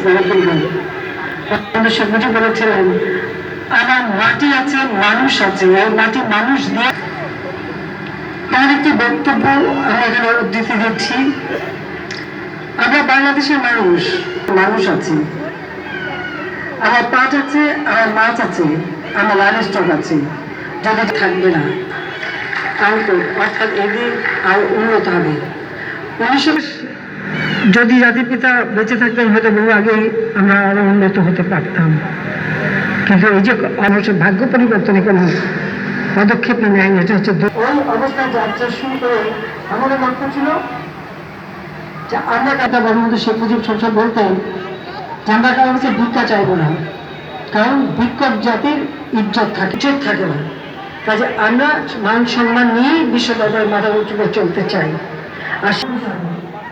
তুলবেন আমাদের বলেছিলেন আমার মাটি আছে মানুষ আছে এই মাটি মানুষ দিয়ে তার একটি বক্তব্য আমি এখানে উদ্ধৃতি দিচ্ছি আমরা বাংলাদেশের মানুষ মানুষ আছি আমার পাট আছে আমার মাছ আছে আমার লাইন স্টক আছে যদি থাকবে না আউটপুট অর্থাৎ এদিক আর উন্নত হবে উনিশশো যদি জাতির পিতা বেঁচে থাকতেন, হয়তো বহু আগেই আমরা আরও উন্নত হতে পারতাম। কিন্তু এই যে মানুষের ভাগ্য পরিবর্তনে কোনো পদক্ষেপই নেয় এটা হচ্ছে ওই অবস্থায় যাত্রা শুরু করে আমাদের লক্ষ্য ছিল যে আমরা কথা বঙ্গবন্ধু শেখ মুজিব সবসময় বলতেন যে আমরা কারোর কাছে ভিক্ষা চাইব না, কারণ ভিক্ষক জাতির ইজ্জত থাকে ইজ্জত থাকে না। কাজে আমরা মান সম্মান নিয়েই বিশ্ব দরবারে মাথা উঁচু করে চলতে চাই। আর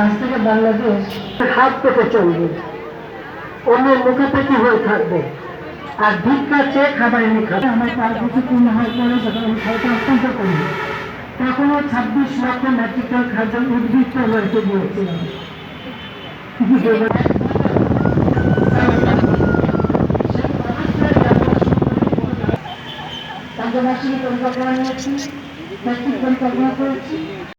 আজ থেকে বাংলাদেশ। হাত পেতে চলবে। অন্যের মুখে পেতে হয়ে থাকবে। আর ভিক্ষা চেয়ে খাবার এনে খাবে। আমার চার বছর পূর্ণ হওয়ার পরে যখন আমি খাইতে অত্যন্ত করি তখনও ছাব্বিশ লক্ষ মেট্রিক টন খাদ্য উদ্বৃত্ত হয়েছে দিয়েছিলাম পরিকল্পনা নিয়েছি ব্যক্তিক পরিকল্পনা করেছি।